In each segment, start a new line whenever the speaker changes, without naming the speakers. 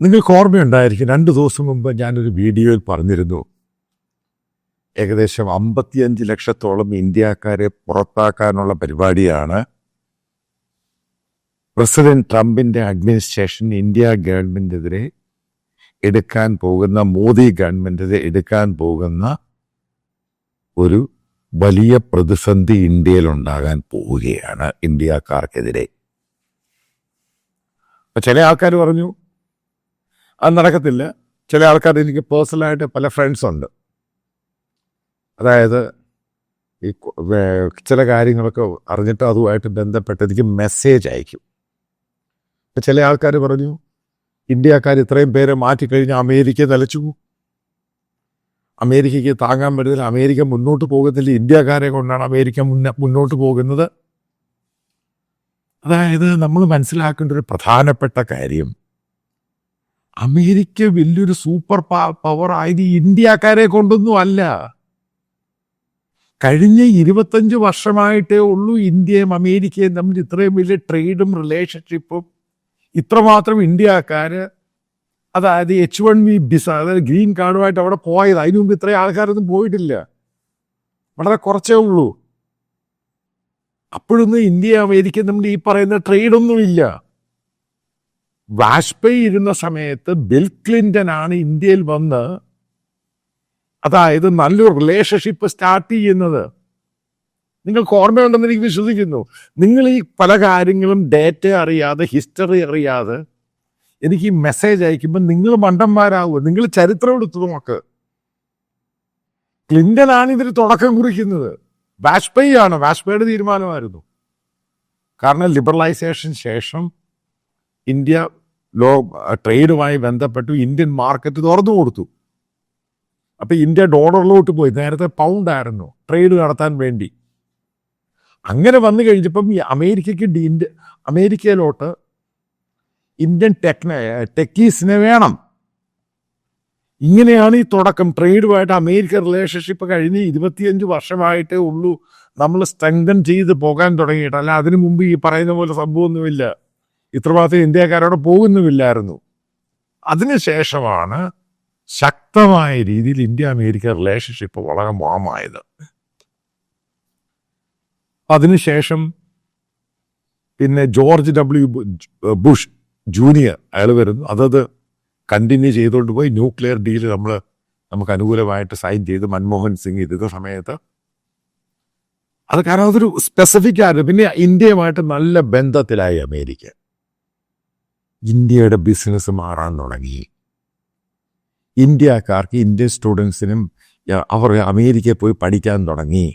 നിങ്ങൾക്ക് ഓർമ്മയുണ്ടായിരിക്കും രണ്ട് ദിവസം മുമ്പ് ഞാനൊരു വീഡിയോയിൽ പറഞ്ഞിരുന്നു. ഏകദേശം അമ്പത്തിയഞ്ച് ലക്ഷത്തോളം ഇന്ത്യക്കാരെ പുറത്താക്കാനുള്ള പരിപാടിയാണ് പ്രസിഡന്റ് ട്രംപിന്റെ അഡ്മിനിസ്ട്രേഷൻ ഇന്ത്യ ഗവൺമെന്റിനെതിരെ എടുക്കാൻ പോകുന്ന മോദി ഗവൺമെന്റിനെ എടുക്കാൻ പോകുന്ന ഒരു വലിയ പ്രതിസന്ധി ഇന്ത്യയിൽ ഉണ്ടാകാൻ പോവുകയാണ് ഇന്ത്യക്കാർക്കെതിരെ. ചില ആൾക്കാർ പറഞ്ഞു അത് നടക്കത്തില്ല. ചില ആൾക്കാർ എനിക്ക് പേഴ്സണലായിട്ട് പല ഫ്രണ്ട്സ് ഉണ്ട്. അതായത് ഈ ചില കാര്യങ്ങളൊക്കെ അറിഞ്ഞിട്ട് അതുമായിട്ട് ബന്ധപ്പെട്ട് എനിക്ക് മെസ്സേജ് അയക്കും. ഇപ്പം ചില ആൾക്കാർ പറഞ്ഞു ഇന്ത്യക്കാർ ഇത്രയും പേരെ മാറ്റിക്കഴിഞ്ഞാൽ അമേരിക്ക നിലച്ചു. അമേരിക്കയ്ക്ക് താങ്ങാൻ പറ്റുന്നില്ല അമേരിക്ക മുന്നോട്ട് പോകുന്നില്ല. ഇന്ത്യക്കാരെ കൊണ്ടാണ് അമേരിക്ക മുന്ന മുന്നോട്ട് പോകുന്നത്. അതായത് നമ്മൾ മനസ്സിലാക്കേണ്ട ഒരു പ്രധാനപ്പെട്ട കാര്യം അമേരിക്ക വലിയൊരു സൂപ്പർ പവർ ആയത് ഇന്ത്യക്കാരെ കൊണ്ടൊന്നും അല്ല. കഴിഞ്ഞ ഇരുപത്തഞ്ച് വർഷമായിട്ടേ ഉള്ളൂ ഇന്ത്യയും അമേരിക്കയും തമ്മിൽ ഇത്രയും വലിയ ട്രേഡും റിലേഷൻഷിപ്പും ഇത്രമാത്രം ഇന്ത്യക്കാര് അതായത് എച്ച് വൺ വി ബിസ അതായത് ഗ്രീൻ കാർഡുമായിട്ട് അവിടെ പോയത്. അതിനു മുമ്പ് ഇത്രയും ആൾക്കാരൊന്നും പോയിട്ടില്ല. വളരെ കുറച്ചേ ഉള്ളൂ. അപ്പോഴൊന്നും ഇന്ത്യ അമേരിക്ക തമ്മിൽ ഈ പറയുന്ന ട്രേഡൊന്നും ഇല്ല വാജ്പേയി ഇരുന്ന സമയത്ത് ബിൽ ക്ലിന്റൺ ആണ് ഇന്ത്യയിൽ വന്ന് അതായത് നല്ലൊരു റിലേഷൻഷിപ്പ് സ്റ്റാർട്ട് ചെയ്യുന്നത്. നിങ്ങൾക്ക് ഓർമ്മയുണ്ടെന്ന് എനിക്ക് വിശ്വസിക്കുന്നു. നിങ്ങൾ ഈ പല കാര്യങ്ങളും ഡേറ്റ അറിയാതെ ഹിസ്റ്ററി അറിയാതെ എനിക്ക് ഈ മെസ്സേജ് അയക്കുമ്പോൾ നിങ്ങൾ മണ്ടന്മാരാകുമോ നിങ്ങൾ ചരിത്രം എടുത്തു നോക്ക്. ക്ലിന്റൺ ആണ് ഇതിന് തുടക്കം കുറിക്കുന്നത്. വാജ്പേയി ആണ്. വാജ്പേയിയുടെ തീരുമാനമായിരുന്നു. കാരണം ലിബറലൈസേഷൻ ശേഷം ഇന്ത്യ ലോ ട്രേഡുമായി ബന്ധപ്പെട്ടു ഇന്ത്യൻ മാർക്കറ്റ് തുറന്നു കൊടുത്തു. അപ്പൊ ഇന്ത്യ ഡോളറിലോട്ട് പോയി. നേരത്തെ പൗണ്ട് ആയിരുന്നു. ട്രേഡ് നടത്താൻ വേണ്ടി. അങ്ങനെ വന്നു കഴിഞ്ഞപ്പം ഈ അമേരിക്കയ്ക്ക് ഇന്ത്യ അമേരിക്കയിലോട്ട് ഇന്ത്യൻ ടെക്ന ടെക്കീസിനെ വേണം. ഇങ്ങനെയാണ് ഈ തുടക്കം. ട്രേഡുമായിട്ട് അമേരിക്ക റിലേഷൻഷിപ്പ് കഴിഞ്ഞ് ഇരുപത്തിയഞ്ച് വർഷമായിട്ടേ ഉള്ളൂ. നമ്മൾ സ്ട്രെങ്തൻ ചെയ്ത് പോകാൻ തുടങ്ങിയിട്ട്. അല്ല അതിനു മുമ്പ് ഈ പറയുന്ന പോലെ സംഭവമൊന്നുമില്ല. ഇത്രമാത്രം ഇന്ത്യക്കാരോട് പോകുന്നുമില്ലായിരുന്നു. അതിനുശേഷമാണ് ശക്തമായ രീതിയിൽ ഇന്ത്യ അമേരിക്ക റിലേഷൻഷിപ്പ് വളരെ മാമായത് അതിനുശേഷം പിന്നെ ജോർജ് ഡബ്ല്യു ബുഷ് ജൂനിയർ അയാൾ വരുന്നു. അതത് കണ്ടിന്യൂ ചെയ്തുകൊണ്ട് പോയി. ന്യൂക്ലിയർ ഡീൽ നമ്മൾ നമുക്ക് അനുകൂലമായിട്ട് സൈൻ ചെയ്ത് മൻമോഹൻ സിംഗ് ഇരുന്ന സമയത്ത്. അത് കാരണം അതൊരു സ്പെസിഫിക് ആയിരുന്നു. പിന്നെ ഇന്ത്യയുമായിട്ട് നല്ല ബന്ധത്തിലായി അമേരിക്ക. ഇന്ത്യയുടെ ബിസിനസ് മാറാൻ തുടങ്ങി. ഇന്ത്യക്കാർക്ക് ഇന്ത്യൻ സ്റ്റുഡൻസിനും അവർ അമേരിക്കയിൽ പോയി പഠിക്കാൻ തുടങ്ങി.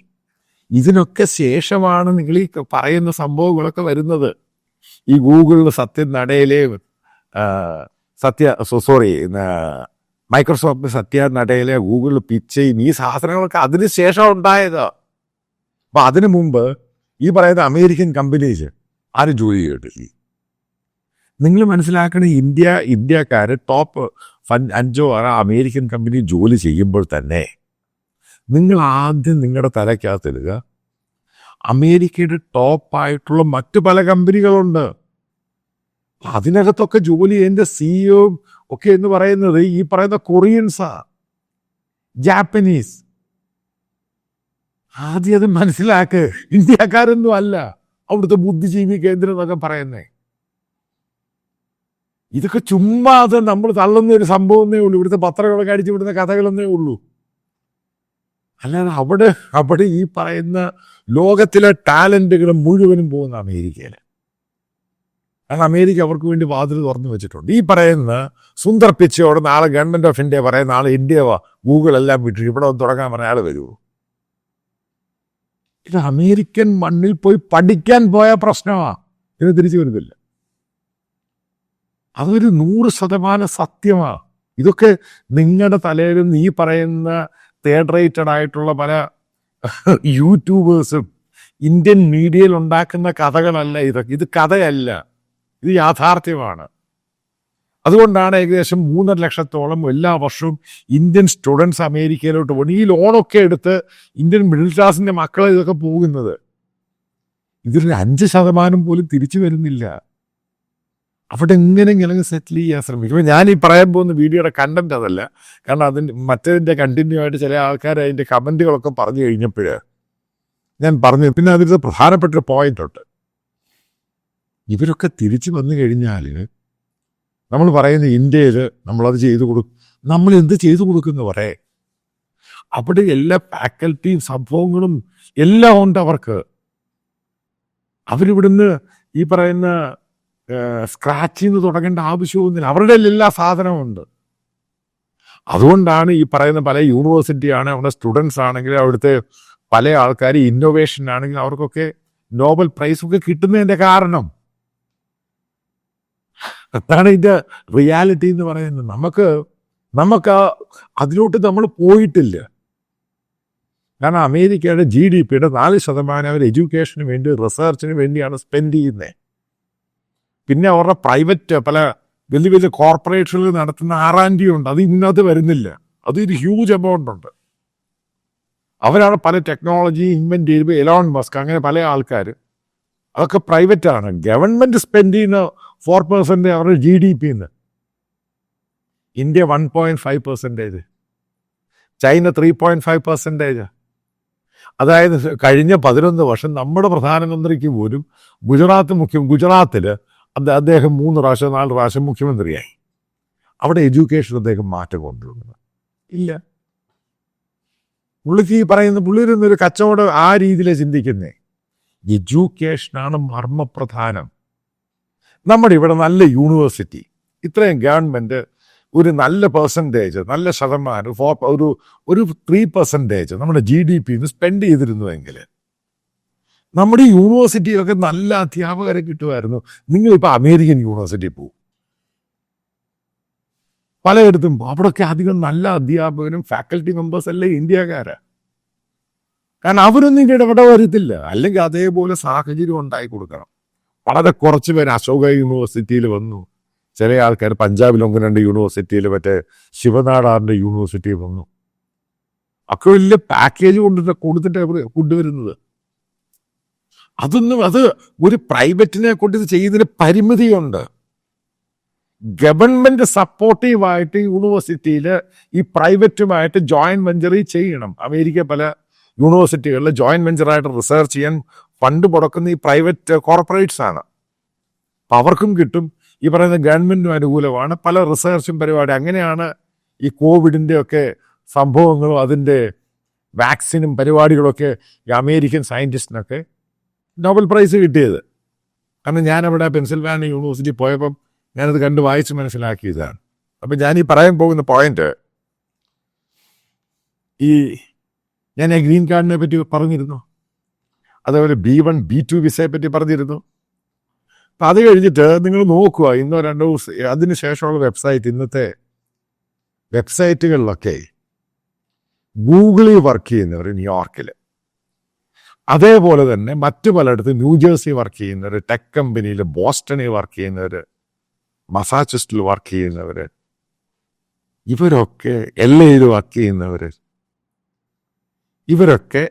ഇതിനൊക്കെ ശേഷമാണ് നിങ്ങൾ ഈ പറയുന്ന സംഭവങ്ങളൊക്കെ വരുന്നത്. ഈ ഗൂഗിളിൽ സത്യം നടയിലെ സത്യ സോറി മൈക്രോസോഫ്റ്റ് സത്യ നടയിലെ ഗൂഗിളിൽ പിച്ച് ഈ സാധനങ്ങളൊക്കെ അതിന് ശേഷം ഉണ്ടായത്. അപ്പൊ അതിനു മുമ്പ് ഈ പറയുന്ന അമേരിക്കൻ കമ്പനീസ് ആരും ജോലി ചെയ്തിട്ടില്ല. നിങ്ങൾ മനസ്സിലാക്കണ ഇന്ത്യ ഇന്ത്യക്കാർ ടോപ്പ് ഫണ്ട് അഞ്ചോ ആറോ അമേരിക്കൻ കമ്പനി ജോലി ചെയ്യുമ്പോൾ തന്നെ നിങ്ങൾ ആദ്യം നിങ്ങളുടെ തലയ്ക്കകത്തിടുക അമേരിക്കയുടെ ടോപ്പായിട്ടുള്ള മറ്റു പല കമ്പനികളുണ്ട്. അതിനകത്തൊക്കെ ജോലി ചെയ്യുന്ന സിഇഒ ഒക്കെ എന്ന് പറയുന്നത് ഈ പറയുന്ന കൊറിയൻസാ ജാപ്പനീസ് ആദ്യം അത് മനസ്സിലാക്ക്. ഇന്ത്യക്കാരൊന്നും അല്ല. അവിടുത്തെ ബുദ്ധിജീവി കേന്ദ്രം എന്നൊക്കെ പറയുന്നേ. ഇതൊക്കെ ചുമ്മാതെ നമ്മൾ തള്ളുന്ന ഒരു സംഭവമേ ഉള്ളൂ. ഇവിടുത്തെ പത്രങ്ങളൊക്കെ അടിച്ചു വിടുന്ന കഥകളെന്നേ ഉള്ളൂ. അല്ലാതെ അവിടെ അവിടെ ഈ പറയുന്ന ലോകത്തിലെ ടാലന്റുകൾ മുഴുവനും പോകുന്ന അമേരിക്കയിൽ കാരണം അമേരിക്ക അവർക്ക് വേണ്ടി വാതിൽ തുറന്നു വെച്ചിട്ടുണ്ട്. ഈ പറയുന്ന സുന്ദർ പിച്ചയോട് നാളെ ഗവൺമെന്റ് ഓഫ് ഇന്ത്യ പറയുന്ന നാളെ ഇന്ത്യ വാ ഗൂഗിൾ എല്ലാം വിട്ടു. ഇവിടെ ഒന്ന് തുടങ്ങാൻ പറഞ്ഞ ആൾ വരുമോ ഇത് അമേരിക്കൻ മണ്ണിൽ പോയി പഠിക്കാൻ പോയ പ്രശ്നമാണ് ഇത് തിരിച്ചു വരുന്നില്ല. അതൊരു നൂറ് ശതമാനം സത്യമാണ് ഇതൊക്കെ നിങ്ങളുടെ തലയിലും നീ പറയുന്ന തേർഡ് ആയിട്ടുള്ള പല യൂട്യൂബേഴ്സും ഇന്ത്യൻ മീഡിയയിൽ ഉണ്ടാക്കുന്ന കഥകളല്ല ഇതൊക്കെ ഇത് കഥയല്ല. ഇത് യാഥാർത്ഥ്യമാണ്. അതുകൊണ്ടാണ് ഏകദേശം മൂന്നര ലക്ഷത്തോളം എല്ലാ വർഷവും ഇന്ത്യൻ സ്റ്റുഡൻസ് അമേരിക്കയിലോട്ട് പോകുന്നത്. ഈ ലോണൊക്കെ എടുത്ത് ഇന്ത്യൻ മിഡിൽ ക്ലാസിന്റെ മക്കളെ ഇതൊക്കെ പോകുന്നത്. ഇതിൽ അഞ്ച് ശതമാനം പോലും തിരിച്ചു വരുന്നില്ല. അവിടെ എങ്ങനെയെങ്കിലും സെറ്റിൽ ചെയ്യാൻ ശ്രമിക്കും? ഞാൻ ഈ പറയാൻ പോകുന്ന വീഡിയോയുടെ കണ്ടന്റ് അതല്ല. കാരണം അതിന്റെ മറ്റേതിന്റെ കണ്ടിന്യൂ ആയിട്ട് ചില ആൾക്കാർ അതിന്റെ കമന്റുകളൊക്കെ പറഞ്ഞു കഴിഞ്ഞപ്പോഴേ ഞാൻ പറഞ്ഞു പിന്നെ അതിന്റെ പ്രധാനപ്പെട്ട ഒരു ഉണ്ട്. ഇവരൊക്കെ തിരിച്ചു വന്നു കഴിഞ്ഞാൽ നമ്മൾ പറയുന്ന ഇന്ത്യയിൽ നമ്മളത് ചെയ്തു കൊടുക്കും നമ്മൾ എന്ത് ചെയ്തു കൊടുക്കുന്നു പറയേ? അവിടെ എല്ലാ ഫാക്കൽറ്റിയും സംഭവങ്ങളും എല്ലാം ഉണ്ട് അവർക്ക്. അവരിവിടുന്ന് ഈ പറയുന്ന സ്ക്രാച്ചിൽ നിന്ന് തുടങ്ങേണ്ട ആവശ്യമൊന്നുമില്ല. അവരുടെ എല്ലാ സാധനമുണ്ട് അതുകൊണ്ടാണ് ഈ പറയുന്ന പല യൂണിവേഴ്സിറ്റി ആണ് അവിടെ സ്റ്റുഡൻസ് ആണെങ്കിലും അവിടുത്തെ പല ആൾക്കാർ ഇന്നോവേഷൻ ആണെങ്കിൽ അവർക്കൊക്കെ നോബൽ പ്രൈസ് ഒക്കെ കിട്ടുന്നതിന്റെ കാരണം. അതാണ് ഇതിന്റെ റിയാലിറ്റി എന്ന് പറയുന്നത്. നമുക്ക് നമുക്ക് അതിലോട്ട് നമ്മൾ പോയിട്ടില്ല. കാരണം അമേരിക്കയുടെ ജി ഡി പിയുടെ നാല് ശതമാനം അവർ എഡ്യൂക്കേഷന് വേണ്ടി റിസർച്ചിന് വേണ്ടിയാണ് സ്പെൻഡ് ചെയ്യുന്നത് പിന്നെ അവരുടെ പ്രൈവറ്റ് പല വലിയ വലിയ കോർപ്പറേഷനിൽ നടത്തുന്ന ആർ ആൻഡ് ഉണ്ട്. അത് ഇന്നത് വരുന്നില്ല. അത് ഒരു ഹ്യൂജ് എമൗണ്ട് ഉണ്ട്. അവരാണ് പല ടെക്നോളജി ഇൻവെന്റ് ചെയ്ത് എലോൺ മസ്ക് അങ്ങനെ പല ആൾക്കാർ. അതൊക്കെ പ്രൈവറ്റ് ആണ്. ഗവൺമെന്റ് സ്പെൻഡ് ചെയ്യുന്ന ഫോർ പെർസെന്റ് അവരുടെ ജി ഡി പിന്ന് India one point five percentage China three point five percentage അതായത് കഴിഞ്ഞ പതിനൊന്ന് വർഷം നമ്മുടെ പ്രധാനമന്ത്രിക്ക് പോലും ഗുജറാത്ത് മുഖ്യ ഗുജറാത്തിൽ അദ്ദേഹം മൂന്ന് പ്രാവശ്യം നാല് പ്രാവശ്യം മുഖ്യമന്ത്രിയായി. അവിടെ എഡ്യൂക്കേഷൻ അദ്ദേഹം മാറ്റം കൊണ്ടുവന്നത്. ഇല്ല. പുള്ളിക്ക് ഈ പറയുന്ന പുള്ളിരുന്നൊരു കച്ചവടം ആ രീതിയിലാണ് ചിന്തിക്കുന്നേ. എഡ്യൂക്കേഷനാണ് മർമ്മപ്രധാനം. നമ്മുടെ ഇവിടെ നല്ല യൂണിവേഴ്സിറ്റി. ഇത്രയും ഗവൺമെന്റ് ഒരു നല്ല പെർസെന്റേജ് നല്ല ശതമാനം ഫോർ ഒരു ഒരു ത്രീ പെർസെന്റേജ് നമ്മുടെ ജി ഡി പിന്ന് സ്പെൻഡ് ചെയ്തിരുന്നുവെങ്കിൽ നമ്മുടെ യൂണിവേഴ്സിറ്റിയിലൊക്കെ നല്ല അധ്യാപകരെ കിട്ടുമായിരുന്നു. നിങ്ങളിപ്പോൾ അമേരിക്കൻ യൂണിവേഴ്സിറ്റി പോകും പലയിടത്തും അവിടെയൊക്കെ അധികം നല്ല അധ്യാപകരും ഫാക്കൽറ്റി മെമ്പേഴ്സ് എല്ലാം ഇന്ത്യക്കാരാ. കാരണം അവരൊന്നും ഇതിന്റെ ഇടപെട വരത്തില്ല. അല്ലെങ്കിൽ അതേപോലെ സാഹചര്യം ഉണ്ടായി കൊടുക്കണം. വളരെ കുറച്ച് പേര് അശോക യൂണിവേഴ്സിറ്റിയിൽ വന്നു. ചില ആൾക്കാർ പഞ്ചാബിൽ ഒന്ന് രണ്ട് യൂണിവേഴ്സിറ്റിയിൽ മറ്റേ ശിവനാടാറിന്റെ യൂണിവേഴ്സിറ്റിയിൽ വന്നു. ഒക്കെ വലിയ പാക്കേജ് കൊണ്ടിട്ട് കൊടുത്തിട്ട് കൊണ്ടുവരുന്നത്. അതൊന്നും അത് ഒരു പ്രൈവറ്റിനെ കൊണ്ട് ഇത് ചെയ്യുന്നതിന് പരിമിതിയുണ്ട്. ഗവൺമെന്റ് സപ്പോർട്ടീവായിട്ട് യൂണിവേഴ്സിറ്റിയിൽ ഈ പ്രൈവറ്റുമായിട്ട് ജോയിന്റ് വെഞ്ചറി ചെയ്യണം. അമേരിക്ക പല യൂണിവേഴ്സിറ്റികളിൽ ജോയിന്റ് വെഞ്ചറായിട്ട് റിസർച്ച് ചെയ്യാൻ ഫണ്ട് മുടക്കുന്ന ഈ പ്രൈവറ്റ് കോർപ്പറേറ്റ്സ് ആണ് അപ്പം അവർക്കും കിട്ടും. ഈ പറയുന്ന ഗവൺമെന്റിനും അനുകൂലമാണ്. പല റിസർച്ചും പരിപാടി അങ്ങനെയാണ് ഈ കോവിഡിന്റെ ഒക്കെ സംഭവങ്ങളും അതിന്റെ വാക്സിനും പരിപാടികളൊക്കെ ഈ അമേരിക്കൻ സയന്റിസ്റ്റിനൊക്കെ നോബൽ പ്രൈസ് കിട്ടിയത്. കാരണം ഞാനവിടെ പെൻസിൽവാനിയ യൂണിവേഴ്സിറ്റി പോയപ്പം ഞാനത് കണ്ട് വായിച്ച് മനസ്സിലാക്കിയതാണ്. അപ്പം ഞാൻ ഈ പറയാൻ പോകുന്ന പോയിന്റ് ഈ ഞാൻ ആ ഗ്രീൻ കാർഡിനെ പറ്റി പറഞ്ഞിരുന്നു. അതേപോലെ ബി വൺ ബി ടു വിസയെ പറ്റി പറഞ്ഞിരുന്നു. അപ്പം അത് കഴിഞ്ഞിട്ട് നിങ്ങൾ നോക്കുക ഇന്നോ രണ്ടോ അതിന് ശേഷമുള്ള വെബ്സൈറ്റ് ഇന്നത്തെ വെബ്സൈറ്റുകളിലൊക്കെ ഗൂഗിളിൽ വർക്ക് ചെയ്യുന്നവർ ന്യൂയോർക്കിൽ അതേപോലെ തന്നെ മറ്റു പലയിടത്തും ന്യൂജേഴ്സി വർക്ക് ചെയ്യുന്നവർ ടെക് കമ്പനിയിൽ ബോസ്റ്റണിൽ വർക്ക് ചെയ്യുന്നവർ മസാച്ചുസ്റ്റിൽ വർക്ക് ചെയ്യുന്നവർ ഇവരൊക്കെ എൽ എയിൽ വർക്ക് ചെയ്യുന്നവർ ഇവരൊക്കെ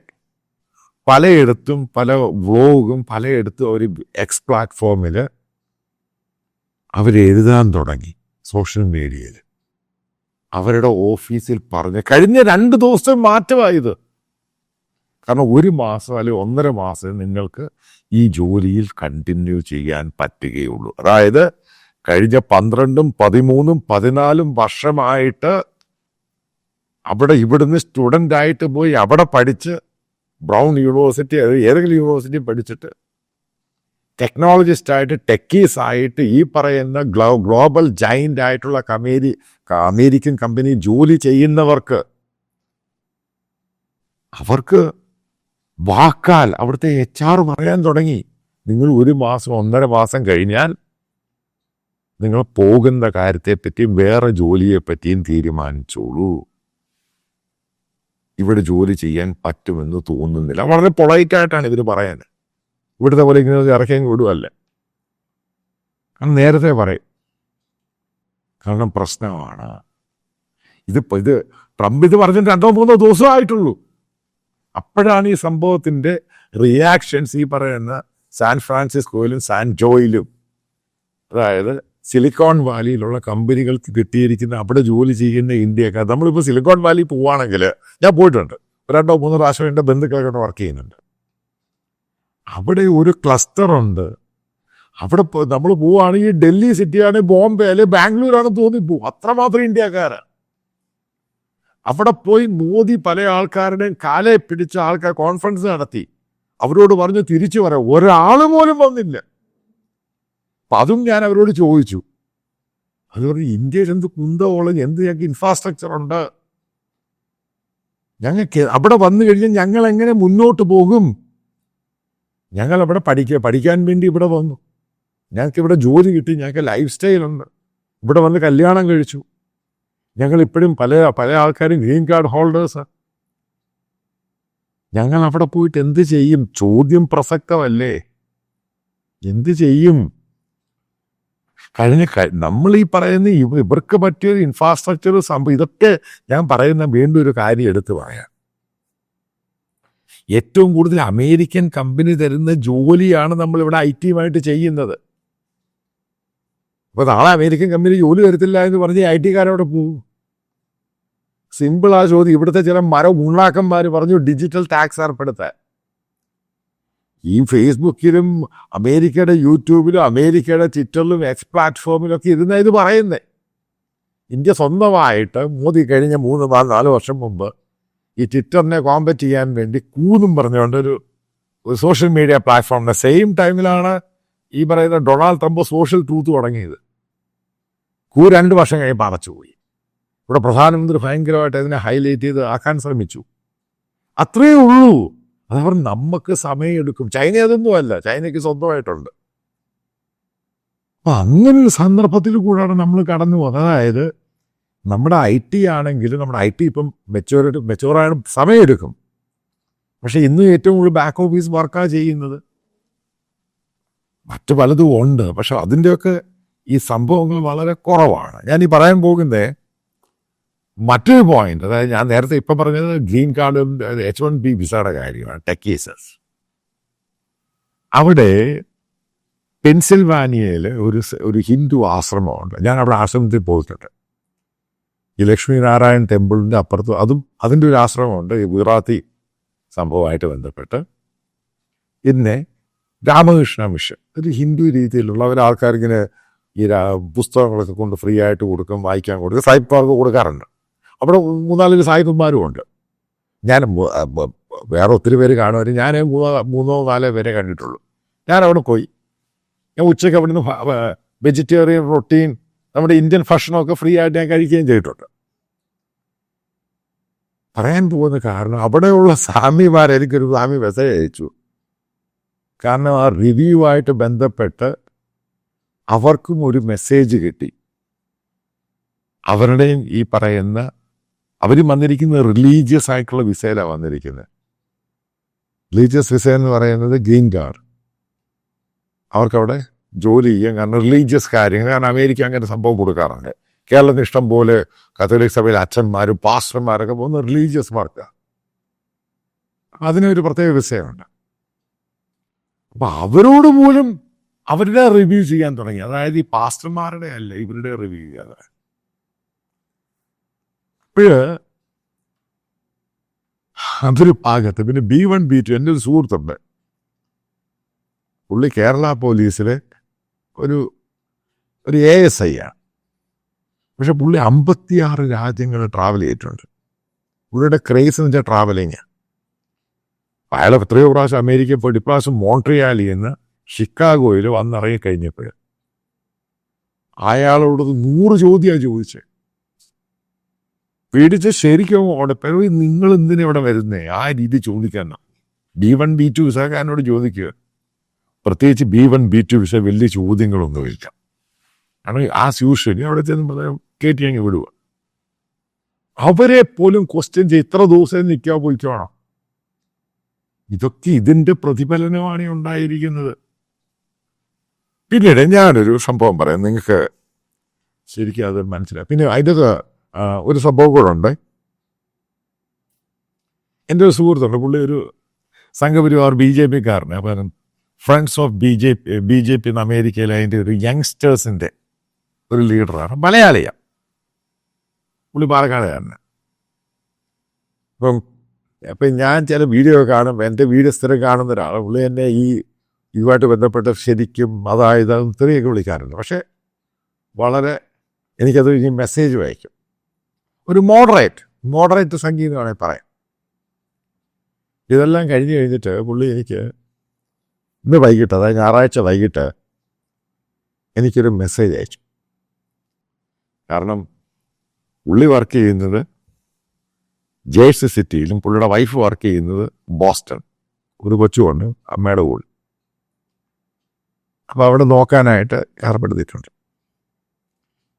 പലയിടത്തും പല വ്ലോഗും പലയിടത്തും ഒരു എക്സ് പ്ലാറ്റ്ഫോമിൽ അവരെഴുതാൻ തുടങ്ങി സോഷ്യൽ മീഡിയയിൽ അവരുടെ ഓഫീസിൽ പറഞ്ഞ് കഴിഞ്ഞ രണ്ട് ദിവസം മാറ്റമായത്. കാരണം ഒരു മാസം അല്ലെങ്കിൽ ഒന്നര മാസം നിങ്ങൾക്ക് ഈ ജോലിയിൽ കണ്ടിന്യൂ ചെയ്യാൻ പറ്റുകയുള്ളൂ. അതായത് കഴിഞ്ഞ പന്ത്രണ്ടും പതിമൂന്നും പതിനാലും വർഷമായിട്ട് അവിടെ ഇവിടുന്ന് സ്റ്റുഡന്റ് ആയിട്ട് പോയി അവിടെ പഠിച്ച് ബ്രൗൺ യൂണിവേഴ്സിറ്റി ഏതെങ്കിലും യൂണിവേഴ്സിറ്റി പഠിച്ചിട്ട് ടെക്നോളജിസ്റ്റ് ആയിട്ട് ടെക്കീസ് ആയിട്ട് ഈ പറയുന്ന ഗ്ലോ ഗ്ലോബൽ ജൈന്റ് ആയിട്ടുള്ള കമേരി അമേരിക്കൻ കമ്പനി ജോലി ചെയ്യുന്നവർക്ക് അവർക്ക് വാക്കാൽ അവിടുത്തെ എച്ച് ആർ പറയാൻ തുടങ്ങി. നിങ്ങൾ ഒരു മാസം ഒന്നര മാസം കഴിഞ്ഞാൽ നിങ്ങൾ പോകുന്ന കാര്യത്തെപ്പറ്റിയും വേറെ ജോലിയെ പറ്റിയും തീരുമാനിച്ചോളൂ. ഇവിടെ ജോലി ചെയ്യാൻ പറ്റുമെന്ന് തോന്നുന്നില്ല. വളരെ പൊളൈറ്റായിട്ടാണ് ഇതിന് പറയാൻ. ഇവിടുത്തെ പോലെ ഇങ്ങനെ ഇറക്കിയും വിടുവല്ലേ. കാരണം നേരത്തെ പറയും. കാരണം പ്രശ്നമാണ്. ഇത് ഇത് ട്രംപ് ഇത് പറഞ്ഞിട്ട് രണ്ടോ മൂന്നോ ദിവസമായിട്ടുള്ളൂ. അപ്പോഴാണ് ഈ സംഭവത്തിന്റെ റിയാക്ഷൻസ് ഈ പറയുന്ന സാൻ ഫ്രാൻസിസ്കോയിലും സാൻ ജോയിലും അതായത് സിലിക്കോൺ വാലിയിലുള്ള കമ്പനികൾക്ക് കിട്ടിയിരിക്കുന്ന അവിടെ ജോലി ചെയ്യുന്ന ഇന്ത്യക്കാർ. നമ്മളിപ്പോൾ സിലിക്കോൺ വാലി പോവുകയാണെങ്കിൽ ഞാൻ പോയിട്ടുണ്ട്. രണ്ടോ മൂന്നോ പ്രാവശ്യം എന്റെ ബന്ധുക്കളൊക്കെ വർക്ക് ചെയ്യുന്നുണ്ട്. അവിടെ ഒരു ക്ലസ്റ്റർ ഉണ്ട്. അവിടെ നമ്മൾ പോവുകയാണെങ്കിൽ ഡൽഹി സിറ്റിയാണ് ബോംബെ അല്ലെ ബാംഗ്ലൂരാണ് തോന്നിപ്പോവും അത്രമാത്രം ഇന്ത്യക്കാരാണ് അവിടെ പോയി മോദി പല ആൾക്കാരുടെയും കാലെ പിടിച്ച ആൾക്കാർ കോൺഫറൻസ് നടത്തി. അവരോട് പറഞ്ഞു തിരിച്ചു വരാം. ഒരാൾ പോലും വന്നില്ല. അപ്പൊ അതും ഞാൻ അവരോട് ചോദിച്ചു. അത് പറഞ്ഞു ഇന്ത്യയിൽ എന്ത് കുന്തമുള്ള എന്ത് ഞങ്ങൾക്ക് ഇൻഫ്രാസ്ട്രക്ചർ ഉണ്ട്? ഞങ്ങൾക്ക് അവിടെ വന്നു കഴിഞ്ഞാൽ ഞങ്ങൾ എങ്ങനെ മുന്നോട്ട് പോകും? ഞങ്ങൾ അവിടെ പഠിക്കുക പഠിക്കാൻ വേണ്ടി ഇവിടെ വന്നു. ഞങ്ങൾക്ക് ഇവിടെ ജോലി കിട്ടി ഞങ്ങൾക്ക് ലൈഫ് സ്റ്റൈൽ ഉണ്ട്. ഇവിടെ വന്ന് കല്യാണം കഴിച്ചു. ഞങ്ങൾ ഇപ്പോഴും പല പല ആൾക്കാരും ഗ്രീൻ കാർഡ് ഹോൾഡേഴ്സാണ് ഞങ്ങൾ അവിടെ പോയിട്ട് എന്ത് ചെയ്യും? ചോദ്യം പ്രസക്തമല്ലേ? എന്ത് ചെയ്യും? കഴിഞ്ഞ നമ്മൾ ഈ പറയുന്ന ഇവ ഇവർക്ക് പറ്റിയൊരു ഇൻഫ്രാസ്ട്രക്ചർ സംഭവം ഇതൊക്കെ ഞാൻ പറയുന്ന വീണ്ടും ഒരു കാര്യം എടുത്തു പറയാം. ഏറ്റവും കൂടുതൽ അമേരിക്കൻ കമ്പനി തരുന്ന ജോലിയാണ് നമ്മൾ ഇവിടെ ഐ ടിയുമായിട്ട് ചെയ്യുന്നത്. അപ്പൊ നാളെ അമേരിക്കൻ കമ്പനി ജോലി തരത്തില്ല എന്ന് പറഞ്ഞ് ഐ ടിക്കാരവിടെ പോകും സിമ്പിൾ ആ ചോദ്യം. ഇവിടുത്തെ ചില മര ഉണ്ണാക്കന്മാർ പറഞ്ഞു ഡിജിറ്റൽ ടാക്സ് ഏർപ്പെടുത്താൻ. ഈ ഫേസ്ബുക്കിലും അമേരിക്കയുടെ യൂട്യൂബിലും അമേരിക്കയുടെ ട്വിറ്ററിലും എക്സ് പ്ലാറ്റ്ഫോമിലും ഒക്കെ ഇരുന്ന ഇത് പറയുന്നേ. ഇന്ത്യ സ്വന്തമായിട്ട് മോദി കഴിഞ്ഞ മൂന്ന് നാല് നാല് വർഷം മുമ്പ് ഈ ട്വിറ്ററിനെ കോമ്പറ്റ് ചെയ്യാൻ വേണ്ടി കൂന്നും പറഞ്ഞുകൊണ്ട് ഒരു ഒരു സോഷ്യൽ മീഡിയ പ്ലാറ്റ്ഫോമിന്റെ സെയിം ടൈമിലാണ് ഈ പറയുന്ന ഡൊണാൾഡ് ട്രംപ് സോഷ്യൽ ട്രൂത്ത് തുടങ്ങിയത്. കൂ രണ്ട് വർഷം കഴിയുമ്പോൾ അടച്ചുപോയി ഇവിടെ പ്രധാനമന്ത്രി ഭയങ്കരമായിട്ട് അതിനെ ഹൈലൈറ്റ് ചെയ്ത് ആക്കാൻ ശ്രമിച്ചു. അത്രയേ ഉള്ളൂ. അതവർ നമുക്ക് സമയമെടുക്കും ചൈന അതൊന്നുമല്ല ചൈനയ്ക്ക് സ്വന്തമായിട്ടുണ്ട്. അപ്പൊ അങ്ങനെ ഒരു സന്ദർഭത്തിൽ കൂടാണ് നമ്മൾ കടന്നു പോകുന്നത്. അതായത് നമ്മുടെ ഐ ടി ആണെങ്കിലും നമ്മുടെ ഐ ടി ഇപ്പം മെച്ചൂരിറ്റി സമയം സമയമെടുക്കും പക്ഷെ ഇന്ന് ഏറ്റവും കൂടുതൽ ബാക്ക് ഓഫീസ് വർക്കാണ് ചെയ്യുന്നത്. മറ്റു പലതും ഉണ്ട്. പക്ഷെ അതിന്റെയൊക്കെ ഈ സംഭവങ്ങൾ വളരെ കുറവാണ്. ഞാൻ ഈ പറയാൻ പോകുന്നത് മറ്റൊരു പോയിന്റ് അതായത് ഞാൻ നേരത്തെ ഇപ്പം പറഞ്ഞത് ഗ്രീൻ കാർഡും എച്ച് വൺ ബി വിസയുടെ കാര്യമാണ് ടെക്കീസസ് അവിടെ പെൻസിൽവാനിയയിൽ ഒരു ഒരു ഹിന്ദു ആശ്രമമുണ്ട്. ഞാൻ അവിടെ ആശ്രമത്തിൽ പോയിട്ടുണ്ട്. ഈ ലക്ഷ്മി നാരായൺ ടെമ്പിളിന്റെ അപ്പുറത്ത് അതും അതിന്റെ ഒരു ആശ്രമമുണ്ട് ഈ ഗുജറാത്തി സംഭവമായിട്ട് ബന്ധപ്പെട്ട്. പിന്നെ രാമകൃഷ്ണ മിഷൻ ഒരു ഹിന്ദു രീതിയിലുള്ള അവർ ആൾക്കാരിങ്ങനെ ഈ പുസ്തകങ്ങളൊക്കെ കൊണ്ട് ഫ്രീ ആയിട്ട് കൊടുക്കും വായിക്കാൻ കൊടുക്കും സാഹിബ് കൊടുക്കാറുണ്ട്. അവിടെ മൂന്നാലൊരു സായിപ്പന്മാരും ഉണ്ട് ഞാൻ വേറെ ഒത്തിരി പേര് കാണുമായിരുന്നു ഞാൻ മൂന്നോ മൂന്നോ നാലോ പേരെ കണ്ടിട്ടുള്ളൂ. ഞാൻ അവിടെ പോയി. ഞാൻ ഉച്ചയ്ക്ക് അവിടെ നിന്ന് വെജിറ്റേറിയൻ റൊട്ടീൻ നമ്മുടെ ഇന്ത്യൻ ഭക്ഷണമൊക്കെ ഫ്രീ ആയിട്ട് ഞാൻ കഴിക്കുകയും ചെയ്തിട്ടുണ്ട്. പറയാൻ പോകുന്ന കാരണം അവിടെയുള്ള സ്വാമിമാർ എനിക്കൊരു സ്വാമി മെസ്സേജ് അയച്ചു. കാരണം ആ റിവ്യൂ ആയിട്ട് ബന്ധപ്പെട്ട് അവർക്കും ഒരു മെസ്സേജ് കിട്ടി. അവരുടെയും ഈ പറയുന്ന അവരും വന്നിരിക്കുന്നത് റിലീജിയസ് ആയിട്ടുള്ള വിസയിലാണ് വന്നിരിക്കുന്നത്. റിലീജിയസ് വിസ എന്ന് പറയുന്നത് ഗ്രീൻ കാർഡ് അവർക്കവിടെ ജോലി ചെയ്യാൻ കാരണം റിലീജിയസ് കാര്യങ്ങൾ. കാരണം അമേരിക്ക അങ്ങനെ സംഭവം കൊടുക്കാറുണ്ട്. കേരളത്തിന് ഇഷ്ടം പോലെ കത്തോലിക് സഭയിലെ അച്ഛന്മാരും പാസ്റ്റർമാരൊക്കെ പോകുന്ന റിലീജിയസ് വർക്കാണ് അതിനൊരു പ്രത്യേക വിസയുണ്ട് അപ്പൊ അവരോട് പോലും അവരുടെ റിവ്യൂ ചെയ്യാൻ തുടങ്ങി. അതായത് ഈ പാസ്റ്റർമാരുടെ അല്ല ഇവരുടെ റിവ്യൂ ചെയ്യാതെ അപ്പോഴ് അതൊരു ഭാഗത്ത് പിന്നെ ബി വൺ ബി ടു എന്റെ ഒരു സുഹൃത്തുണ്ട്. പുള്ളി കേരള പോലീസിലെ ഒരു ഒരു എ എസ് ഐ ആണ്. പക്ഷെ പുള്ളി അമ്പത്തിയാറ് രാജ്യങ്ങൾ ട്രാവൽ ചെയ്തിട്ടുണ്ട്. പുള്ളിയുടെ ക്രേസ് എന്ന് വെച്ചാൽ ട്രാവലിങ് അയാൾ എത്രയോ പ്രാവശ്യം അമേരിക്കയിൽ പോയിട്ട് ഇപ്രാവശ്യം മോൺട്രിയാലിൽ നിന്ന് ഷിക്കാഗോയിൽ വന്നിറങ്ങി കഴിഞ്ഞപ്പോൾ അയാളോട് നൂറ് ചോദ്യമാണ് ചോദിച്ചത്. പേടിച്ച് ശരിക്കും അവിടെ പിറവി നിങ്ങൾ എന്തിനാ ഇവിടെ വരുന്നേ? ആ രീതി ചോദിക്കാൻ ബി വൺ ബി ടു വിസക്കാരനോട് ചോദിക്കുക പ്രത്യേകിച്ച് B one B two visa വലിയ ചോദ്യങ്ങളൊന്നുമില്ല കാരണം ആ യൂഷ്വലി അവിടെ ചെന്ന് പറയാം കയറ്റി അങ്ങ് വിടുക. അവരെ പോലും ക്വസ്റ്റ്യൻ ചെയ്ത് ഇത്ര ദിവസം നിൽക്കാൻ പോയിക്കോണം. ഇതൊക്കെ ഇതിന്റെ പ്രതിഫലനമാണ് ഉണ്ടായിരിക്കുന്നത്. പിന്നീട് ഞാനൊരു സംഭവം പറയാം. നിങ്ങൾക്ക് ശരിക്കും അത് മനസ്സിലായി. പിന്നെ അതിന്റെ ഒരു സംഭവം കൂടെ ഉണ്ട്. എന്റെ ഒരു സുഹൃത്തുണ്ട് പുള്ളി ഒരു സംഘപരിവാർ ബി ജെ പിക്കാരനെ. അപ്പം friends of B J P B J P എന്ന അമേരിക്കയിലെ അതിന്റെ ഒരു യങ്സ്റ്റേഴ്സിന്റെ ഒരു ലീഡറാണ് മലയാളിയാണ് പുള്ളി പാലക്കാടുകാരന്. അപ്പം അപ്പം ഞാൻ ചില വീഡിയോ കാണും എന്റെ വീഡിയോ സ്ഥിരം കാണുന്ന ഒരാൾ പുള്ളി എന്നെ ഈ ഇതുമായിട്ട് ബന്ധപ്പെട്ട് ശരിക്കും അതായത് ഇത്രയൊക്കെ വിളിക്കാറുണ്ട്. പക്ഷേ വളരെ എനിക്കത് ഇനി മെസ്സേജ് വായിക്കും. ഒരു മോഡറേറ്റ് മോഡറേറ്റ് സംഗീതം വേണമെങ്കിൽ പറയാം. ഇതെല്ലാം കഴിഞ്ഞ് കഴിഞ്ഞിട്ട് പുള്ളി എനിക്ക് ഇന്ന് വൈകിട്ട് അതായത് ഞായറാഴ്ച വൈകിട്ട് എനിക്കൊരു മെസ്സേജ് അയച്ചു. കാരണം പുള്ളി വർക്ക് ചെയ്യുന്നത് ജേഴ്സി സിറ്റിയിലും പുള്ളിയുടെ വൈഫ് വർക്ക് ചെയ്യുന്നത് ബോസ്റ്റൺ. ഒരു കൊച്ചുകൊണ്ട് അമ്മയുടെ കൂടെ അപ്പോൾ അവിടെ നോക്കാനായിട്ട് ഏർപ്പെടുത്തിയിട്ടുണ്ട്.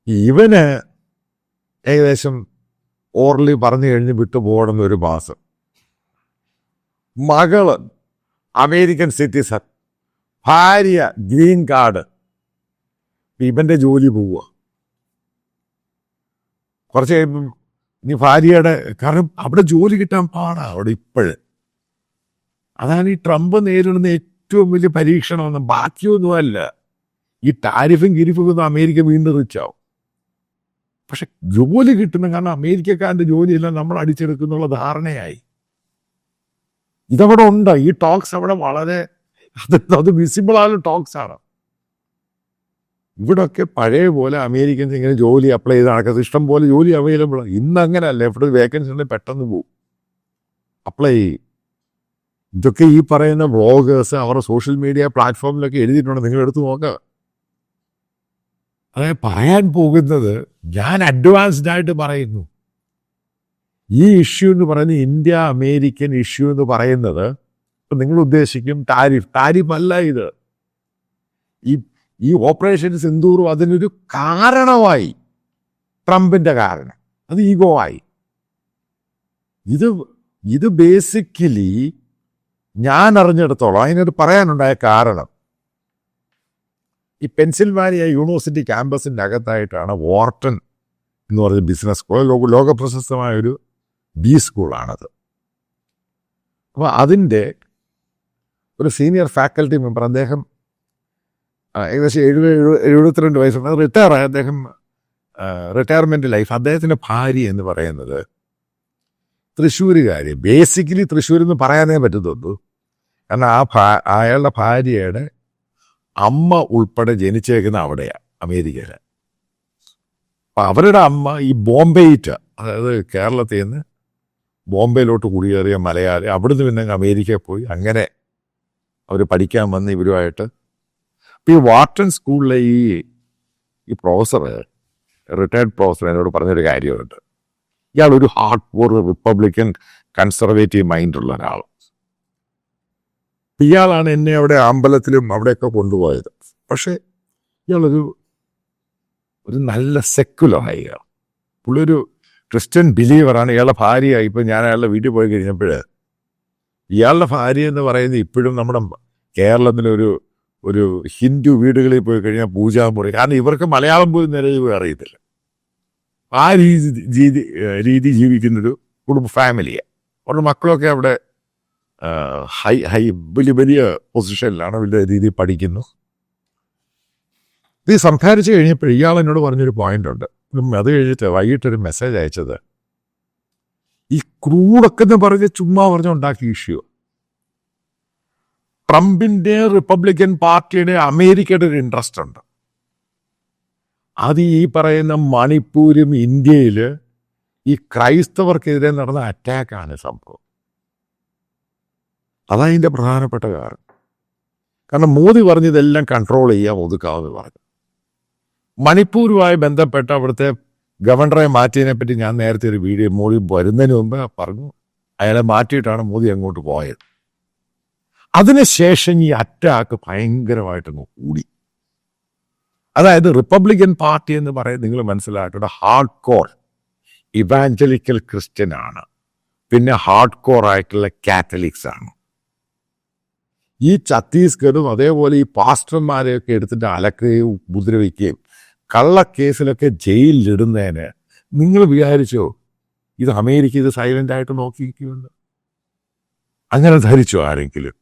ഇവന് ഏകദേശം ഓർലി പറഞ്ഞു കഴിഞ്ഞ് വിട്ടു പോകണമെന്ന് ഒരു മാസം. മകൾ അമേരിക്കൻ സിറ്റിസൺ ഭാര്യ ഗ്രീൻ കാർഡ്. ഇവന്റെ ജോലി പോവുക കുറച്ച് കഴിയുമ്പം ഇനി ഭാര്യയുടെ കാരണം അവിടെ ജോലി കിട്ടാൻ പാടാ അവിടെ ഇപ്പോഴ്. അതാണ് ഈ ട്രംപ് നേരിടുന്ന ഏറ്റവും വലിയ പരീക്ഷണമെന്ന് ബാക്കിയൊന്നുമല്ല ഈ ടാരിഫും ഗിരിഫും ഒന്നും അമേരിക്ക വീണ്ടും റിച്ചാവും പക്ഷെ ജോലി കിട്ടുന്ന കാരണം അമേരിക്കക്കാരന്റെ ജോലിയെല്ലാം നമ്മൾ അടിച്ചെടുക്കുന്നുള്ള ധാരണയായി. ഇതവിടെ ഉണ്ട്. ഈ ടോക്സ് അവിടെ വളരെ അത് അത് വിസിബിളായ ടോക്സ് ആണ്. ഇവിടൊക്കെ പഴയ പോലെ അമേരിക്കൻസ് ഇങ്ങനെ ജോലി അപ്ലൈ ചെയ്ത് നടക്കുന്നത്. ഇഷ്ടം പോലെ ജോലി അവൈലബിൾ ആണ്. ഇന്ന് അങ്ങനെയല്ല എവിടെ വേക്കൻസി ഉണ്ടെങ്കിൽ പെട്ടെന്ന് പോകും അപ്ലൈ ചെയ്യും. ഇതൊക്കെ ഈ പറയുന്ന വ്ളോഗേഴ്സ് അവരുടെ സോഷ്യൽ മീഡിയ പ്ലാറ്റ്ഫോമിലൊക്കെ എഴുതിയിട്ടുണ്ട്. നിങ്ങൾ എടുത്ത് നോക്കുക അതായത് പറയാൻ പോകുന്നത് ഞാൻ അഡ്വാൻസ്ഡ് ആയിട്ട് പറയുന്നു. ഈ ഇഷ്യൂ എന്ന് പറയുന്ന ഇന്ത്യ അമേരിക്കൻ ഇഷ്യൂ എന്ന് പറയുന്നത് ഇപ്പം നിങ്ങൾ ഉദ്ദേശിക്കും ടാരിഫ് ടാരിഫ് അല്ല ഇത്. ഈ ഈ ഓപ്പറേഷൻ സിന്ദൂറും അതിനൊരു കാരണമായി. ട്രംപിന്റെ കാരണം. അത് ഈഗോ ആയി. ഇത് ഇത് ബേസിക്കലി ഞാൻ അറിഞ്ഞിടത്തോളം അതിനൊരു പറയാനുണ്ടായ കാരണം ഈ പെൻസിൽവാനിയ യൂണിവേഴ്സിറ്റി ക്യാമ്പസിന്റെ അകത്തായിട്ടാണ് വാർട്ടൺ എന്ന് പറയുന്ന ബിസിനസ് സ്കൂൾ ലോക ലോക പ്രശസ്തമായ ഒരു ബി സ്കൂളാണത് അപ്പോൾ അതിന്റെ ഒരു സീനിയർ ഫാക്കൽറ്റി മെമ്പർ അദ്ദേഹം ഏകദേശം എഴുപത് എഴുപത്തിരണ്ട് വയസ്സുണ്ട് റിട്ടയർ ആയ അദ്ദേഹം റിട്ടയർമെന്റ് ലൈഫ് അദ്ദേഹത്തിന്റെ ഭാര്യ എന്ന് പറയുന്നത് തൃശ്ശൂരുകാരി. ബേസിക്കലി തൃശ്ശൂർ എന്ന് പറയാനേ പറ്റത്തുള്ളൂ. കാരണം ആ ഭാ അയാളുടെ ഭാര്യയുടെ അമ്മ ഉൾപ്പെടെ ജനിച്ചേക്കുന്ന അവിടെയാണ് അമേരിക്കയിൽ അപ്പം അവരുടെ അമ്മ ഈ ബോംബെയിറ്റ് അതായത് കേരളത്തിൽ നിന്ന് ബോംബെയിലോട്ട് കുടിയേറിയ മലയാളി അവിടുന്ന് പിന്നെ അമേരിക്കയിൽ പോയി. അങ്ങനെ അവർ പഠിക്കാൻ വന്ന് ഇവരുമായിട്ട്. അപ്പം ഈ വാട്ടൺ സ്കൂളിലെ ഈ ഈ പ്രൊഫസർ റിട്ടയർഡ് പ്രൊഫസർ എന്നോട് പറഞ്ഞൊരു കാര്യമുണ്ട്. ഇയാൾ ഒരു ഹാർഡ് കോർ റിപ്പബ്ലിക്കൻ കൺസർവേറ്റീവ് മൈൻഡുള്ള ഒരാൾ ഇയാളാണ് എന്നെ അവിടെ അമ്പലത്തിലും അവിടെയൊക്കെ കൊണ്ടുപോയത്. പക്ഷേ ഇയാളൊരു ഒരു നല്ല സെക്കുലർ ഇയാൾ. പുള്ളി ഒരു ക്രിസ്ത്യൻ ബിലീവറാണ്. ഇയാളുടെ ഭാര്യ ഇപ്പം ഞാൻ അയാളുടെ വീട്ടിൽ പോയി കഴിഞ്ഞപ്പോൾ ഇയാളുടെ ഭാര്യ എന്ന് പറയുന്നത് ഇപ്പോഴും നമ്മുടെ കേരളത്തിലൊരു ഒരു ഹിന്ദു വീടുകളിൽ പോയി കഴിഞ്ഞാൽ പൂജാമുറി കാരണം ഇവർക്ക് മലയാളം പോലും നിലയിൽ പോയി അറിയത്തില്ല. ആ രീതി രീതി രീതി ജീവിക്കുന്നൊരു കുടുംബ ഫാമിലിയാണ് അവരുടെ മക്കളൊക്കെ അവിടെ ഹൈ ഹൈ വലിയ വലിയ പൊസിഷനിലാണ് വലിയ രീതിയിൽ പഠിക്കുന്നു. ഇത് സംസാരിച്ച് കഴിഞ്ഞപ്പോൾ ഇയാൾ എന്നോട് പറഞ്ഞൊരു പോയിന്റ് ഉണ്ട് അത് കഴിഞ്ഞിട്ട് വൈകിട്ടൊരു മെസ്സേജ് അയച്ചത്. ഈ ക്രൂഡൊക്കെ എന്ന് പറഞ്ഞ് ചുമ്മാ പറഞ്ഞുണ്ടാക്കിയ ഇഷ്യൂ. ട്രംപിന്റെ റിപ്പബ്ലിക്കൻ പാർട്ടിയുടെ അമേരിക്കയുടെ ഒരു ഇൻട്രസ്റ്റ് ഉണ്ട്. അത് ഈ പറയുന്ന മണിപ്പൂരും ഇന്ത്യയിൽ ഈ ക്രൈസ്തവർക്കെതിരെ നടന്ന അറ്റാക്കാണ് സംഭവം. അതതിന്റെ പ്രധാനപ്പെട്ട കാരണം. കാരണം മോദി പറഞ്ഞതെല്ലാം കൺട്രോൾ ചെയ്യാൻ ഒതുക്കാമെന്ന് പറഞ്ഞു. മണിപ്പൂരുമായി ബന്ധപ്പെട്ട അവിടുത്തെ ഗവർണറെ മാറ്റിയതിനെ പറ്റി ഞാൻ നേരത്തെ ഒരു വീഡിയോ മോദി വരുന്നതിന് മുമ്പ് പറഞ്ഞു. അയാളെ മാറ്റിയിട്ടാണ് മോദി അങ്ങോട്ട് പോയത്. അതിനുശേഷം ഈ അറ്റാക്ക് ഭയങ്കരമായിട്ടങ്ങ് കൂടി. അതായത് റിപ്പബ്ലിക്കൻ പാർട്ടി എന്ന് പറയുന്നത് നിങ്ങൾ മനസ്സിലാക്കേണ്ട ഹാർഡ് കോർ ഇവാഞ്ചലിക്കൽ ക്രിസ്ത്യൻ ആണ്. പിന്നെ ഹാർഡ് കോർ ആയിട്ടുള്ള കാത്തലിക്സ് ആണ്. ഈ ഛത്തീസ്ഗഡും അതേപോലെ ഈ പാസ്റ്റർമാരെയൊക്കെ എടുത്തിട്ട് അലക്കുകയും ഉപദ്രവിക്കുകയും കള്ളക്കേസിലൊക്കെ ജയിലിലിടുന്നതിന് നിങ്ങൾ വിചാരിച്ചോ ഇത് അമേരിക്ക ഇത് സൈലന്റ് ആയിട്ട് നോക്കിയിരിക്കുമെന്ന്? അങ്ങനെ ധരിച്ചോ ആരെങ്കിലും?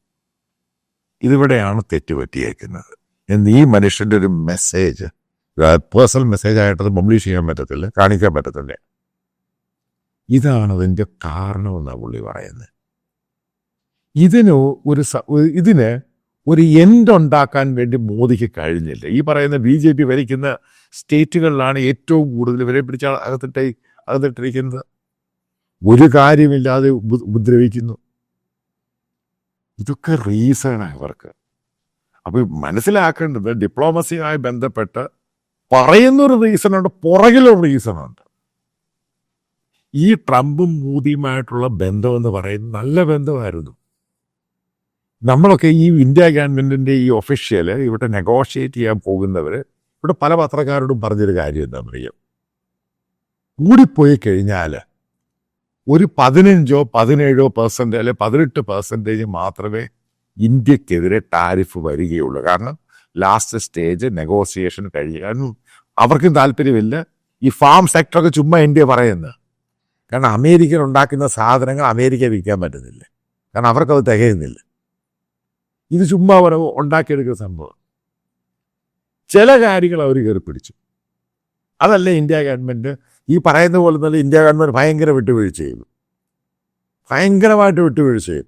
ഇതിവിടെയാണ് തെറ്റുപറ്റിയേക്കുന്നത്. എന്ന് ഈ മനുഷ്യന്റെ ഒരു മെസ്സേജ് പേഴ്സണൽ മെസ്സേജ് ആയിട്ടത് പബ്ലിഷ് ചെയ്യാൻ പറ്റത്തില്ല കാണിക്കാൻ പറ്റത്തില്ല. ഇതാണ് അതിന്റെ കാരണമെന്നാണ് പുള്ളി പറയുന്നത്. ഇതിന് ഒരു ഇതിന് ഒരു എൻഡ് ഉണ്ടാക്കാൻ വേണ്ടി മോദിക്ക് കഴിഞ്ഞില്ല. ഈ പറയുന്ന ബി ജെ പി ഭരിക്കുന്ന സ്റ്റേറ്റുകളിലാണ് ഏറ്റവും കൂടുതൽ വരെ പിടിച്ച അകത്തിട്ട് അകത്തിട്ടിരിക്കുന്നത്. ഒരു കാര്യമില്ലാതെ ഉപ- ഉപദ്രവിക്കുന്നു. ഇതൊക്കെ റീസണാണ് ഇവർക്ക്. അപ്പൊ മനസ്സിലാക്കേണ്ടത് ഡിപ്ലോമസിയുമായി ബന്ധപ്പെട്ട് പറയുന്നൊരു റീസണുണ്ട് പുറകിലൊരു റീസണുണ്ട് ഈ ട്രംപും മോദിയുമായിട്ടുള്ള ബന്ധമെന്ന് പറയുന്നത് നല്ല ബന്ധമായിരുന്നു. നമ്മളൊക്കെ ഈ ഇന്ത്യ ഗവൺമെന്റിന്റെ ഈ ഒഫീഷ്യൽ ഇവിടെ നെഗോഷിയേറ്റ് ചെയ്യാൻ പോകുന്നവർ ഇവിടെ പല പത്രക്കാരോടും പറഞ്ഞൊരു കാര്യം എന്താ പറയുക കൂടിപ്പോയി കഴിഞ്ഞാൽ ഒരു പതിനഞ്ചോ പതിനേഴോ പെർസെന്റ് അല്ലെ പതിനെട്ട് പെർസെന്റേജ് മാത്രമേ ഇന്ത്യക്കെതിരെ ടാരിഫ് വരികയുള്ളൂ. കാരണം ലാസ്റ്റ് സ്റ്റേജ് നെഗോസിയേഷൻ കഴിയാനും അവർക്കും താല്പര്യമില്ല. ഈ ഫാം സെക്ടറൊക്കെ ചുമ്മാ ഇന്ത്യ പറയുന്ന കാരണം അമേരിക്കൻ ഉണ്ടാക്കുന്ന സാധനങ്ങൾ അമേരിക്ക വിൽക്കാൻ പറ്റുന്നില്ല. കാരണം അവർക്കത് തികയുന്നില്ല. ഇത് ചുമ്മാ പറ ഉണ്ടാക്കിയെടുക്കുന്ന സംഭവം. ചില കാര്യങ്ങൾ അവർ കയറി പിടിച്ചു. അതല്ല ഇന്ത്യ ഗവൺമെന്റ് ഈ പറയുന്ന പോലെ തന്നെ ഇന്ത്യ ഗവൺമെന്റ് ഭയങ്കര വിട്ടുവീഴ്ച ചെയ്തു ഭയങ്കരമായിട്ട് വിട്ടുവീഴ്ച ചെയ്തു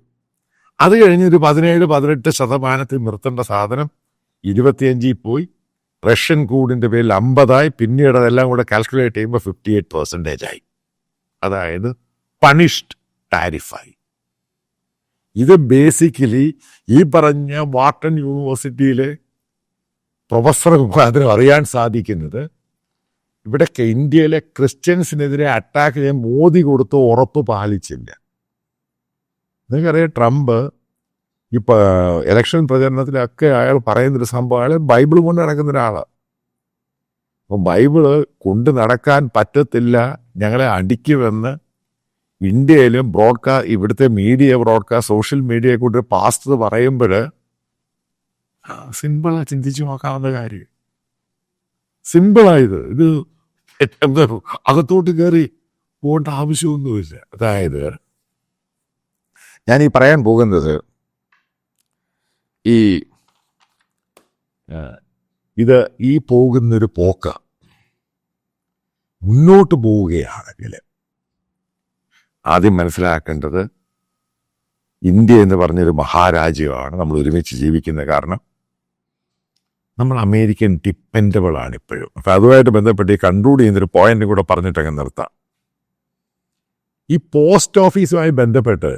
അത് കഴിഞ്ഞ് ഒരു പതിനേഴ് പതിനെട്ട് ശതമാനത്തിൽ നിർത്തേണ്ട സാധനം ഇരുപത്തിയഞ്ചിൽ പോയി. റഷ്യൻ കൂടിന്റെ പേരിൽ അമ്പതായി. പിന്നീട് അതെല്ലാം കൂടെ കാൽക്കുലേറ്റ് ചെയ്യുമ്പോൾ ഫിഫ്റ്റി എയ്റ്റ് പെർസെന്റേജ് ആയി. അതായത് പണിഷ്ഡ് ടാരിഫായി ഇത് ബേസിക്കലി ഈ പറഞ്ഞ വാട്ടൺ യൂണിവേഴ്സിറ്റിയിലെ പ്രൊഫസർ മാത്രം അറിയാൻ സാധിക്കുന്നത് ഇവിടെ ഇന്ത്യയിലെ ക്രിസ്ത്യൻസിനെതിരെ അറ്റാക്ക് ചെയ്യാൻ മോദി കൊടുത്ത് ഉറപ്പ് പാലിച്ചില്ല. നിങ്ങൾക്കറിയാം ട്രംപ് ഇപ്പൊ ഇലക്ഷൻ പ്രചരണത്തിലൊക്കെ അയാൾ പറയുന്നൊരു സംഭവം അയാൾ ബൈബിൾ കൊണ്ട് നടക്കുന്ന ഒരാളാണ് അപ്പം ബൈബിൾ കൊണ്ട് നടക്കാൻ പറ്റത്തില്ല ഞങ്ങളെ അടിക്കുമെന്ന് ഇന്ത്യയിലും ബ്രോഡ്കാ ഇവിടുത്തെ മീഡിയ ബ്രോഡ്കാസ്റ്റ് സോഷ്യൽ മീഡിയയെ കൊണ്ട് പാസ്റ്റ് പറയുമ്പോൾ സിമ്പിളാ ചിന്തിച്ചു നോക്കാവുന്ന കാര്യം. സിമ്പിളായത് ഇത്. അകത്തോട്ട് കയറി പോകേണ്ട ആവശ്യമൊന്നുമില്ല. അതായത് ഞാൻ ഈ പറയാൻ പോകുന്നത് ഈ ഇത് ഈ പോകുന്നൊരു പോക്ക മുന്നോട്ട് പോവുകയാണെങ്കിൽ ആദ്യം മനസ്സിലാക്കേണ്ടത് ഇന്ത്യ എന്ന് പറഞ്ഞൊരു മഹാരാജ്യമാണ് നമ്മൾ ഒരുമിച്ച് ജീവിക്കുന്നത് കാരണം നമ്മൾ അമേരിക്കൻ ഡിപ്പെൻഡബിൾ ആണ് ഇപ്പോഴും അപ്പം അതുമായിട്ട് ബന്ധപ്പെട്ട് ഈ കൺക്ലൂഡ് ചെയ്യുന്നൊരു പോയിന്റ് കൂടെ പറഞ്ഞിട്ടങ്ങ് നിർത്താം. ഈ പോസ്റ്റ് ഓഫീസുമായി ബന്ധപ്പെട്ട്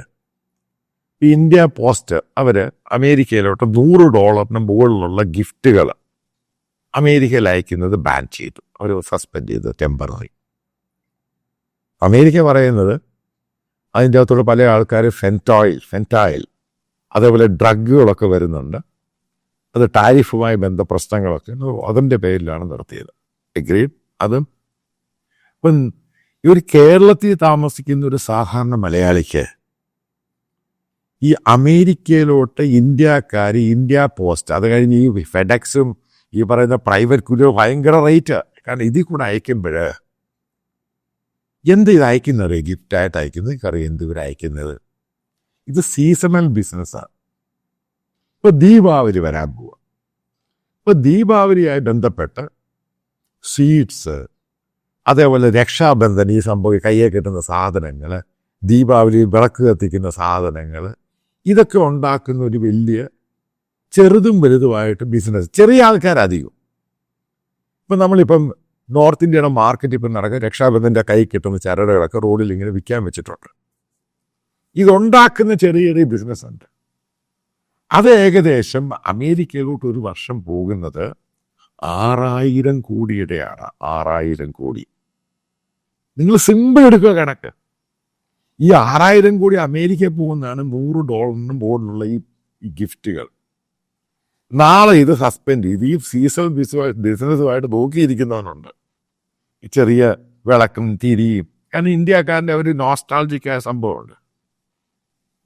ഇന്ത്യ പോസ്റ്റ് അവർ അമേരിക്കയിലോട്ട് നൂറ് ഡോളറിന് മുകളിലുള്ള ഗിഫ്റ്റുകൾ അമേരിക്കയിൽ അയക്കുന്നത് ബാൻ ചെയ്തു. അവർ സസ്പെൻഡ് ചെയ്തു ടെമ്പററി അമേരിക്ക പറയുന്നത് അതിന്റെ അകത്തുള്ള പല ആൾക്കാർ ഫെന്റോയിൽ ഫെന്റായിൽ അതേപോലെ ഡ്രഗുകളൊക്കെ വരുന്നുണ്ട്. അത് ടാരിഫുമായി ബന്ധ പ്രശ്നങ്ങളൊക്കെ അതിന്റെ പേരിലാണ് നടത്തിയത്. എഗ്രീഡ് അതും ഇപ്പം ഈ ഒരു കേരളത്തിൽ താമസിക്കുന്ന ഒരു സാധാരണ മലയാളിക്ക് ഈ അമേരിക്കയിലോട്ട് ഇന്ത്യക്കാർ ഇന്ത്യ പോസ്റ്റ് അത് കഴിഞ്ഞ് ഈ ഫെഡക്സും ഈ പറയുന്ന പ്രൈവറ്റ് കുരു ഭയങ്കര റേറ്റ്. കാരണം ഇതിൽ കൂടെ അയക്കുമ്പോൾ എന്ത് ഇത് അയക്കുന്നത് ഗിഫ്റ്റായിട്ട് അയക്കുന്നത് കറി എന്ത് ഇവർ അയക്കുന്നത് ഇത് സീസണൽ ബിസിനസ്സാണ് ഇപ്പൊ ദീപാവലി വരാൻ പോവുക ഇപ്പൊ ദീപാവലിയായി ബന്ധപ്പെട്ട് സ്വീറ്റ്സ് അതേപോലെ രക്ഷാബന്ധൻ ഈ സംഭവം കയ്യെ കിട്ടുന്ന സാധനങ്ങൾ ദീപാവലി വിളക്ക് കത്തിക്കുന്ന സാധനങ്ങൾ ഇതൊക്കെ ഉണ്ടാക്കുന്ന ഒരു വലിയ ചെറുതും വലുതുമായിട്ട് ബിസിനസ് ചെറിയ ആൾക്കാരധികം. ഇപ്പം നമ്മളിപ്പം നോർത്ത് ഇന്ത്യയുടെ മാർക്കറ്റ് ഇപ്പം നടക്കുക രക്ഷാബന്ധന്റെ കൈ കിട്ടുന്ന ചരടുകളൊക്കെ റോഡിൽ ഇങ്ങനെ വിൽക്കാൻ വെച്ചിട്ടുണ്ട്. ഇതുണ്ടാക്കുന്ന ചെറിയ ചെറിയ ബിസിനസ് ഉണ്ട് അത് ഏകദേശം അമേരിക്കയിലോട്ട് ഒരു വർഷം പോകുന്നത് ആറായിരം കോടിയുടെയാണ്. ആറായിരം കോടി. നിങ്ങൾ സിമ്പിൾ എടുക്കുക കണക്ക്. ഈ ആറായിരം കോടി അമേരിക്കയിൽ പോകുന്നതാണ് നൂറ് ഡോളറിനും ഈ ഈ ഗിഫ്റ്റുകൾ. നാളെ ഇത് സസ്പെൻഡ് ചെയ്ത് ഈ സീസൺ ബിസിനസ്സുമായിട്ട് നോക്കിയിരിക്കുന്നവനുണ്ട്. ചെറിയ വിളക്കും തിരിയും. കാരണം ഇന്ത്യക്കാരന്റെ ഒരു നോസ്റ്റാൾജിക്കായ സംഭവമുണ്ട്.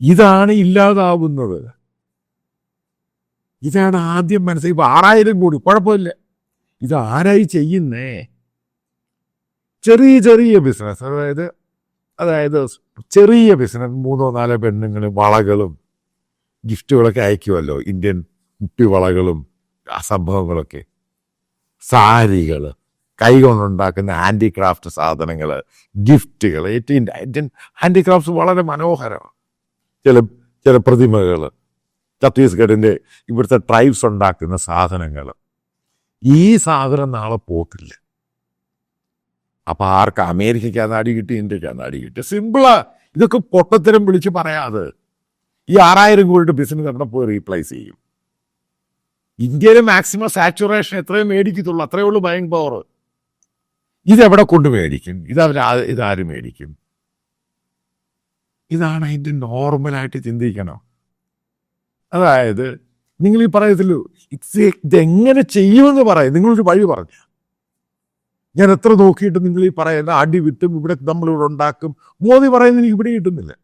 ഇതാണ് ഇല്ലാതാവുന്നത്. ഇതാണ് ആദ്യം മനസ്സിൽ. ഇപ്പൊ ആറായിരം കോടി കുഴപ്പമില്ല. ഇത് ആരായി ചെയ്യുന്നേ? ചെറിയ ചെറിയ ബിസിനസ് അതായത് അതായത് ചെറിയ ബിസിനസ് മൂന്നോ നാലോ പെണ്ണുങ്ങളും വളകളും ഗിഫ്റ്റുകളൊക്കെ അയക്കുമല്ലോ ഇന്ത്യൻ കുപ്പിവളകളും അസംഭവങ്ങളൊക്കെ. സംഭവങ്ങളൊക്കെ സാരികൾ കൈകൊണ്ടുണ്ടാക്കുന്ന ഹാൻഡിക്രാഫ്റ്റ് സാധനങ്ങൾ ഗിഫ്റ്റുകൾ ഏറ്റവും ഇന്ത്യൻ ഹാൻഡിക്രാഫ്റ്റ്സ് വളരെ മനോഹരമാണ്. ചില ചില പ്രതിമകൾ ഛത്തീസ്ഗഡിന്റെ ഇവിടുത്തെ ട്രൈബ്സ് ഉണ്ടാക്കുന്ന സാധനങ്ങൾ ഈ സാധനം നാളെ പോക്കില്ല. അപ്പം ആർക്ക്? അമേരിക്കയ്ക്ക് നാടി കിട്ടി ഇന്ത്യയ്ക്ക് നാടി കിട്ടി. സിമ്പിളാ ഇതൊക്കെ പൊട്ടത്തരം വിളിച്ച് പറയാതെ ഈ ആറായിരം കോടിയുടെ ബിസിനസ് എവിടെ പോയി റീപ്ലേസ് ചെയ്യും. ഇന്ത്യയിലെ മാക്സിമം സാച്ചുറേഷൻ എത്രയും മേടിക്കത്തുള്ളൂ. അത്രയേ ഉള്ളൂ ബൈങ് പവർ ഇതെവിടെ കൊണ്ട് മേടിക്കും? ഇതവർ ഇതാര് മേടിക്കും? ഇതാണ് അതിന്റെ നോർമലായിട്ട് ചിന്തിക്കണം? അതായത് നിങ്ങൾ ഈ പറയത്തില്ലോ ഇറ്റ്സ് ഇതെങ്ങനെ ചെയ്യുമെന്ന് പറയാം. നിങ്ങളൊരു വഴി പറഞ്ഞു. ഞാൻ എത്ര നോക്കിയിട്ട് നിങ്ങൾ ഈ പറയുന്ന അടി വിറ്റും ഇവിടെ നമ്മളിവിടെ ഉണ്ടാക്കും. മോദി പറയുന്നത് എനിക്ക് ഇവിടെ കിട്ടുന്നില്ല.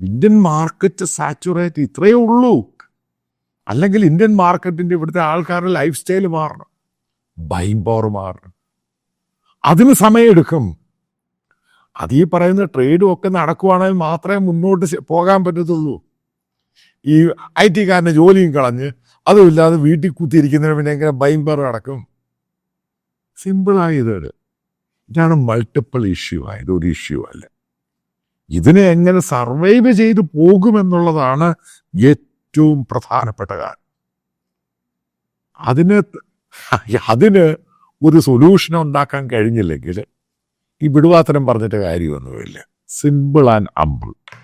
ഇന്ത്യൻ മാർക്കറ്റ് സാച്ചുറേറ്റ് ഇത്രയേ ഉള്ളൂ. അല്ലെങ്കിൽ ഇന്ത്യൻ മാർക്കറ്റിന്റെ ഇവിടുത്തെ ആൾക്കാരുടെ ലൈഫ് സ്റ്റൈൽ മാറണം. ബൈ പവർ മാറണം. അതിന് സമയമെടുക്കും അത് ഈ പറയുന്ന ട്രേഡും ഒക്കെ നടക്കുവാണെങ്കിൽ മാത്രമേ മുന്നോട്ട് പോകാൻ പറ്റത്തുള്ളൂ. ഈ ഐ ടിക്കാരന്റെ ജോലിയും കളഞ്ഞ് അതുമില്ലാതെ വീട്ടിൽ കുത്തിയിരിക്കുന്നതിന് പിന്നെ എങ്ങനെ ബൈം പവർ നടക്കും? സിമ്പിളായി ഇതൊരു. ഇതാണ് മൾട്ടിപ്പിൾ ഇഷ്യൂ ആയത് ഒരു ഇഷ്യൂ അല്ല. ഇതിനെ എങ്ങനെ സർവൈവ് ചെയ്ത് പോകുമെന്നുള്ളതാണ് ഏറ്റവും പ്രധാനപ്പെട്ട കാര്യം. അതിന് അതിന് ഒരു സൊല്യൂഷൻ ഉണ്ടാക്കാൻ കഴിഞ്ഞില്ലെങ്കിൽ ഈ വിടുവാത്തരം പറഞ്ഞിട്ട് കാര്യമൊന്നുമില്ല. Simple and ample